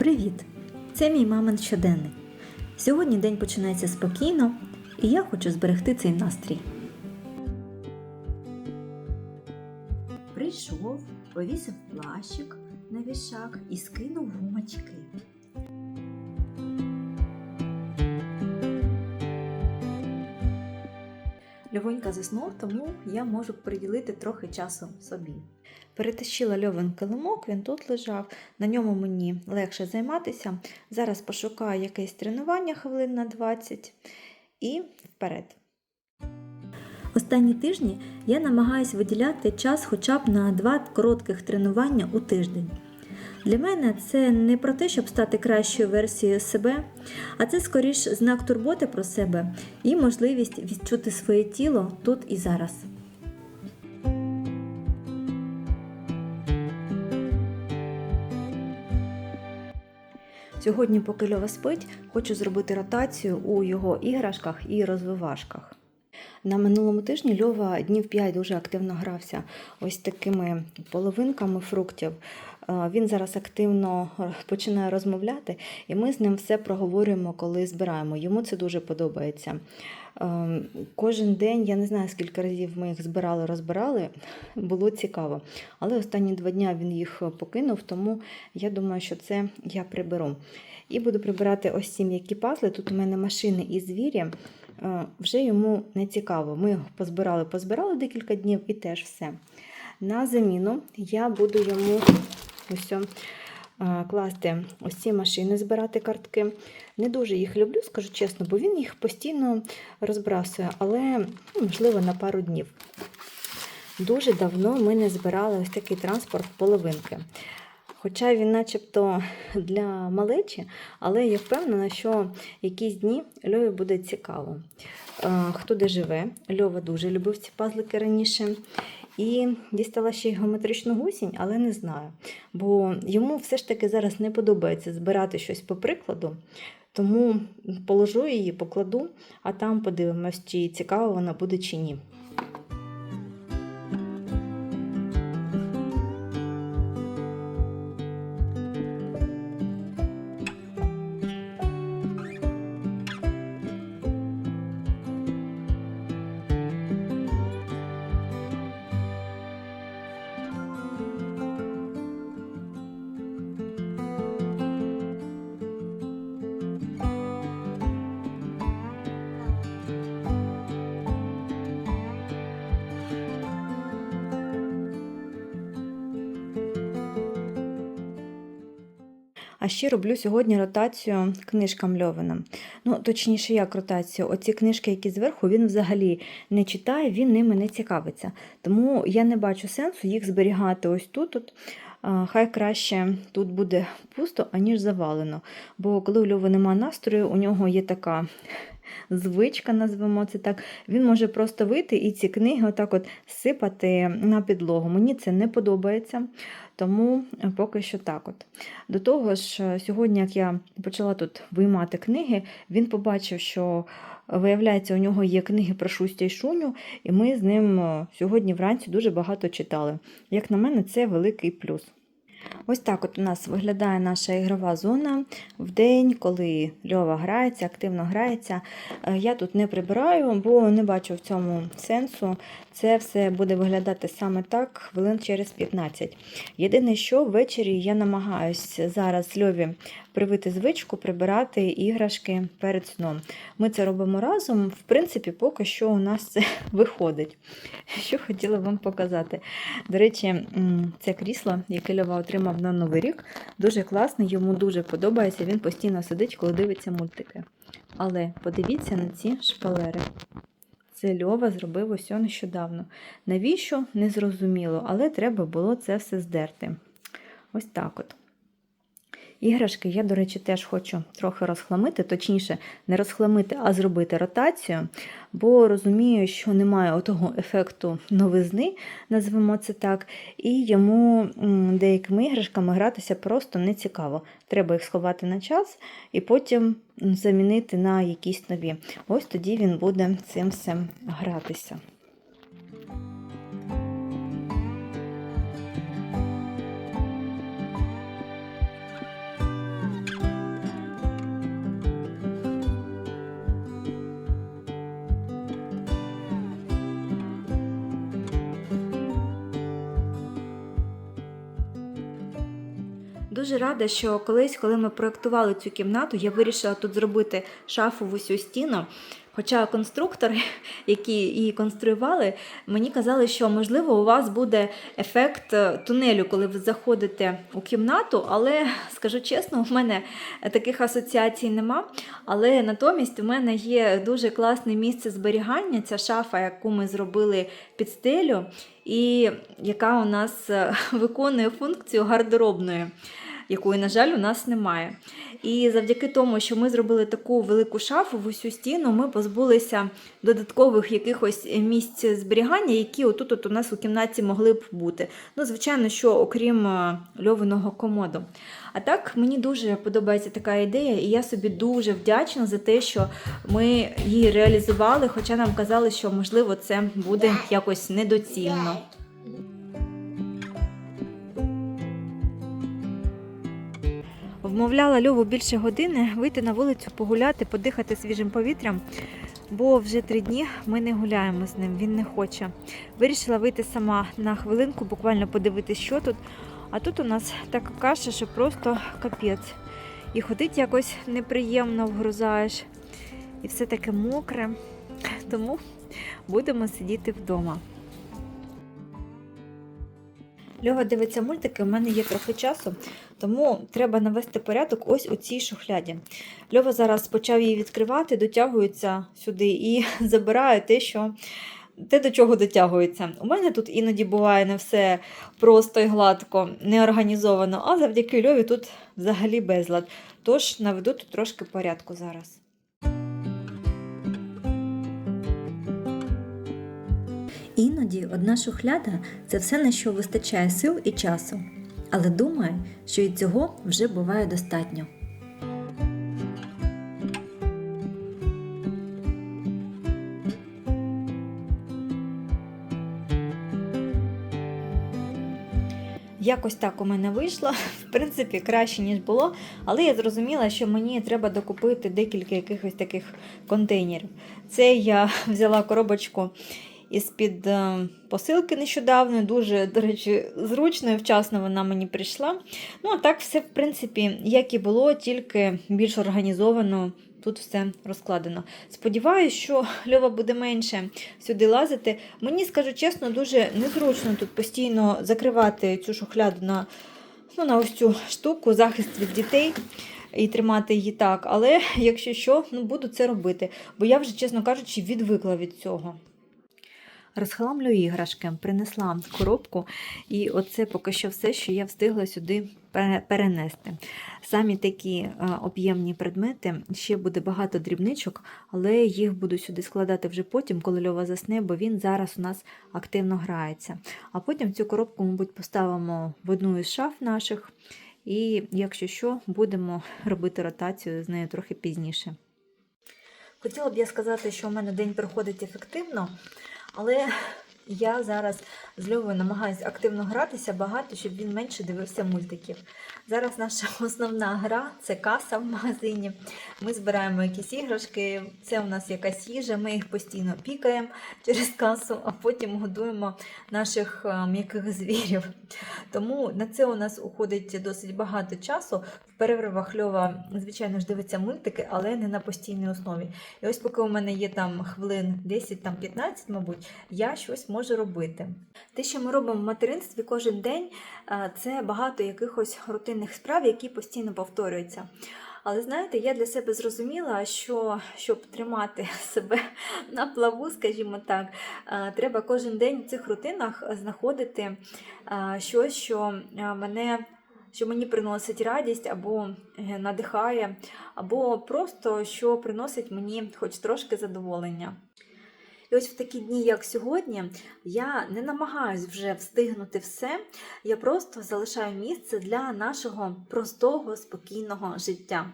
Привіт! Це мій мамин щоденник. Сьогодні день починається спокійно, і я хочу зберегти цей настрій. Прийшов, повісив плащик на вішак і скинув гумачки. Льовонька заснув, тому я можу приділити трохи часу собі. Перетащила льовин килимок, він тут лежав, на ньому мені легше займатися. Зараз пошукаю якесь тренування хвилин на 20 і вперед. Останні тижні я намагаюся виділяти час хоча б на два коротких тренування у тиждень. Для мене це не про те, щоб стати кращою версією себе, а це скоріш знак турботи про себе і можливість відчути своє тіло тут і зараз. Сьогодні, поки Льова спить, хочу зробити ротацію у його іграшках і розвивашках. На минулому тижні Льова днів 5 дуже активно грався ось такими половинками фруктів. Е, Він зараз активно починає розмовляти, і ми з ним все проговорюємо, коли збираємо. Йому це дуже подобається. Е, Кожен день, я не знаю, скільки разів ми їх збирали, розбирали, було цікаво. Але останні два дні він їх покинув, тому я думаю, що це я приберу. І буду прибирати ось ці м'які пазли. Тут у мене машини і звірі. Е, Вже йому не цікаво. Ми позбирали, позбирали декілька днів і теж все. На заміну я буду йому ось е, класти ось ці машини, збирати картки. Не дуже їх люблю, скажу чесно, бо він їх постійно розбрасує, але ну, можливо на пару днів. Дуже давно ми не збирали ось такий транспорт половинки. Хоча він начебто для малечі, але я впевнена, що якісь дні Льові буде цікаво. Е, Хто де живе, Льова дуже любив ці пазлики раніше. І дістала ще й геометричну гусінь, але не знаю. Бо йому все ж таки зараз не подобається збирати щось по прикладу. Тому положу її, покладу, а там подивимось, чи цікаво вона буде чи ні. Ще роблю сьогодні ротацію книжкам Льовина. Ну, точніше, як ротацію. Оці книжки, які зверху, він взагалі не читає, він ними не цікавиться. Тому я не бачу сенсу їх зберігати ось тут. -от. Хай краще тут буде пусто, аніж завалено. Бо коли у Льови нема настрою, у нього є така звичка, назвемо це так, він може просто вийти і ці книги отак от сипати на підлогу. Мені це не подобається, тому поки що так. от. До того ж, сьогодні, як я почала тут виймати книги, він побачив, що Виявляється, у нього є книги про Шустя і Шуню, і ми з ним е, сьогодні вранці дуже багато читали. Як на мене, це великий плюс. Ось так от у нас виглядає наша ігрова зона в день, коли Льова грається, активно грається. Е, Я тут не прибираю, бо не бачу в цьому сенсу. Це все буде виглядати саме так, хвилин через 15. Єдине, що ввечері я намагаюся зараз Льові привити звичку прибирати іграшки перед сном. Ми це робимо разом. В принципі, поки що у нас це виходить. Що хотіла вам показати. До речі, це крісло, яке Льова отримав на Новий рік, дуже класний, йому дуже подобається. Він постійно сидить, коли дивиться мультики. Але подивіться на ці шпалери. Це Льова зробив ось нещодавно. Навіщо? Незрозуміло, але треба було це все здерти. Ось так от. Іграшки я, до речі, теж хочу трохи розхламити, точніше, не розхламити, а зробити ротацію, бо розумію, що немає отого ефекту новизни, назвемо це так, і йому деякими іграшками гратися просто не цікаво. Треба їх сховати на час і потім замінити на якісь нові. Ось тоді він буде цим всім гратися. Дуже рада, що колись, коли ми проєктували цю кімнату, я вирішила тут зробити шафу в усю стіну. Хоча конструктори, які її конструювали, мені казали, що можливо у вас буде ефект е, тунелю, коли ви заходите у кімнату, але скажу чесно, у мене таких асоціацій нема. Але натомість у мене є дуже класне місце зберігання, ця шафа, яку ми зробили під стелю, і яка у нас е, виконує функцію гардеробної якої, на жаль, у нас немає. І завдяки тому, що ми зробили таку велику шафу в усю стіну, ми позбулися додаткових якихось місць зберігання, які отут от у нас у кімнаті могли б бути. Ну, звичайно, що окрім е, льовиного комоду. А так мені дуже подобається така ідея, і я собі дуже вдячна за те, що ми її реалізували, хоча нам казали, що можливо це буде якось недоцільно. Вмовляла Льову більше години вийти на вулицю, погуляти, подихати свіжим повітрям, бо вже три дні ми не гуляємо з ним, він не хоче. Вирішила вийти сама на хвилинку, буквально подивитись, що тут. А тут у нас така каша, що просто капець. І ходить якось неприємно вгрузаєш, і все таке мокре. Тому будемо сидіти вдома. Льова дивиться мультики, у мене є трохи часу, тому треба навести порядок ось у цій шухляді. Льова зараз почав її відкривати, дотягується сюди і забирає те, що. Те, до чого дотягується. У мене тут іноді буває не все просто і гладко, не організовано, а завдяки Льові тут взагалі безлад. Тож наведу тут трошки порядку зараз. Іноді одна шухляда це все, на що вистачає сил і часу. Але думаю, що і цього вже буває достатньо. Якось так у мене вийшло. В принципі, краще, ніж було. Але я зрозуміла, що мені треба докупити декілька якихось таких контейнерів. Це я взяла коробочку із-під е, посилки нещодавно. Дуже, до речі, зручно і вчасно вона мені прийшла. Ну, а так все, в принципі, як і було, тільки більш організовано. Тут все розкладено. Сподіваюсь, що Льова буде менше сюди лазити. Мені, скажу чесно, дуже незручно тут постійно закривати цю шухляду на, ну, на ось цю штуку, захист від дітей і тримати її так. Але якщо що, ну, буду це робити. Бо я вже, чесно кажучи, відвикла від цього. Розхламлю іграшки, принесла коробку, і оце поки що все, що я встигла сюди перенести. Самі такі е, об'ємні предмети, ще буде багато дрібничок, але їх буду сюди складати вже потім, коли Льова засне, бо він зараз у нас активно грається. А потім цю коробку, мабуть, поставимо в одну із шаф наших, і, якщо що, будемо робити ротацію з нею трохи пізніше. Хотіла б я сказати, що у мене день проходить ефективно, але я зараз з Льовою намагаюся активно гратися багато, щоб він менше дивився мультиків. Зараз наша основна гра це каса в магазині. Ми збираємо якісь іграшки, це у нас якась їжа, ми їх постійно пікаємо через касу, а потім годуємо наших е, м'яких звірів. Тому на це у нас уходить досить багато часу. В переривах Льова, звичайно ж, дивиться мультики, але не на постійній основі. І ось поки у мене є там хвилин 10-15, мабуть, я щось можу робити. Те, що ми робимо в материнстві кожен день, е, це багато якихось рутинних справ, які постійно повторюються. Але знаєте, я для себе зрозуміла, що щоб тримати себе на плаву, скажімо так, е, треба кожен день в цих рутинах знаходити е, щось, що мене. Що мені приносить радість або надихає, або просто що приносить мені хоч трошки задоволення. І ось в такі дні, як сьогодні, я не намагаюсь вже встигнути все. Я просто залишаю місце для нашого простого, спокійного життя.